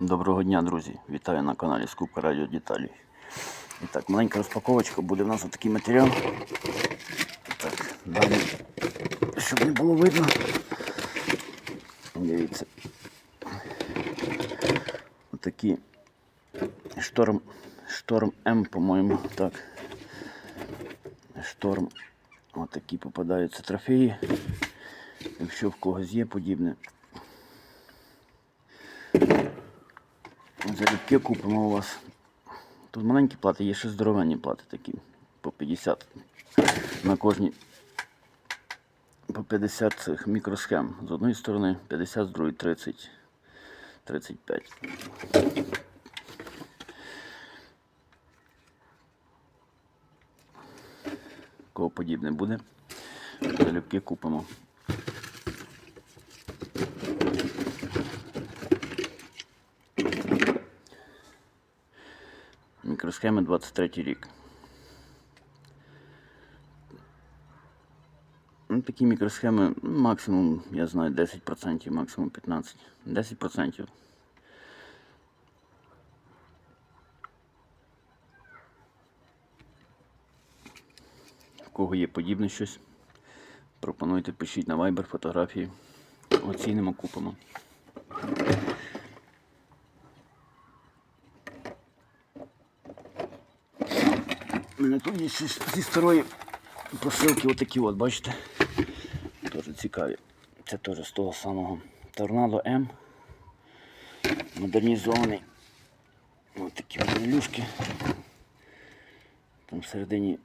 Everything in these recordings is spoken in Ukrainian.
Доброго дня, друзі! Вітаю на каналі Скупка Радіо Деталі. І так, маленька розпаковочка, буде в нас отакий матеріал. Так, далі, щоб не було видно. Дивіться. Отакі шторм, шторм М, по-моєму, так. Шторм. Отакі попадаються трофеї. Якщо в когось є подібне, Залюбки купимо у вас. Тут маленькі плати, є ще здоровенні плати такі. По 50. На кожній по 50 цих мікросхем. З одної сторони 50, з другої 30, 35. Кого подібне буде. Залюбки купимо. Мікросхеми 23 рік. Ну, такі мікросхеми ну, максимум, я знаю, 10%, максимум 15%. 10%. В кого є подібне щось, пропонуйте, пишіть на Viber фотографії. Оцінимо, купимо. Мене тут є зі старої посилки отакі от, бачите? Теж цікаві. Це теж з того самого Торнадо М. Модернізований. Ось такі от релюшки. Там всередині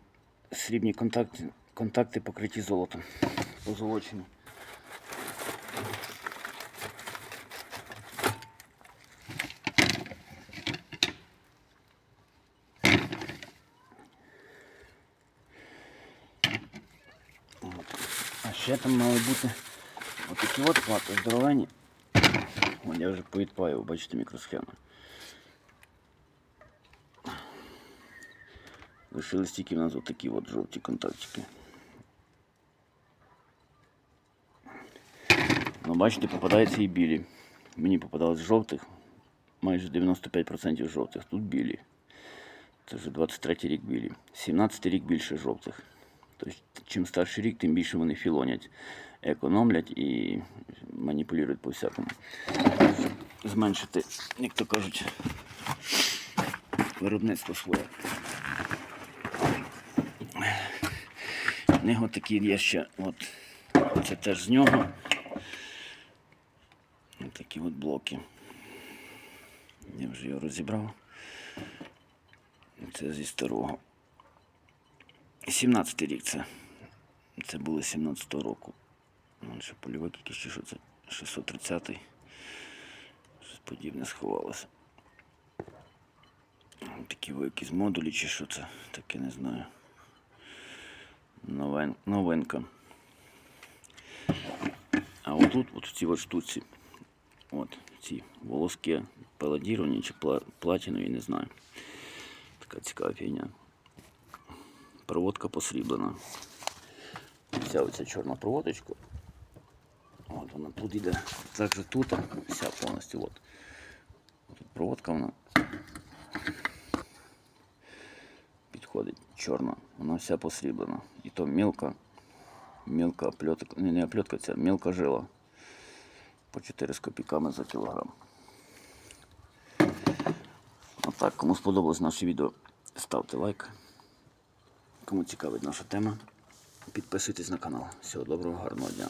срібні контакти, контакти покриті золотом. Позолочені. ще там мали бути отакі от плати здоровені. Вон я вже повідпаював, бачите, мікросхеми. Лишились тільки в нас отакі от жовті контактики. Ну, бачите, попадаються і білі. Мені попадалось жовтих, майже 95% жовтих. Тут білі. Це вже 23 рік білі. 17 рік більше жовтих. Тобто, чим старший рік, тим більше вони філонять, економлять і маніпулюють по всякому. Зменшити, як то кажуть, виробництво своє. В нього такі є ще, от, це теж з нього. Ось Такі от блоки. Я вже його розібрав. Це зі старого. 17 рік це. Це було 17-го року. Ще польовик якийсь, чи що це 630-й. Щось подібне сховалося. Такі якісь модулі чи що це, таке не знаю. Новин, новинка. А отут, от в цій от штуці, от ці волоски паладіровані чи пла- платінові, не знаю. Така цікава фігня. Проводка посріблена. Вся оця чорна проводочка. От вона тут йде. Так же тут, вся повністю. От. Тут проводка вона підходить чорна. Вона вся посріблена. І то мілка, мілка опльотка. Не, не опльотка, це мілка жила. По 4 з копійками за кілограм. Отак, кому сподобалось наше відео, ставте лайк. Кому цікавить наша тема, підписуйтесь на канал. Всього доброго, гарного дня.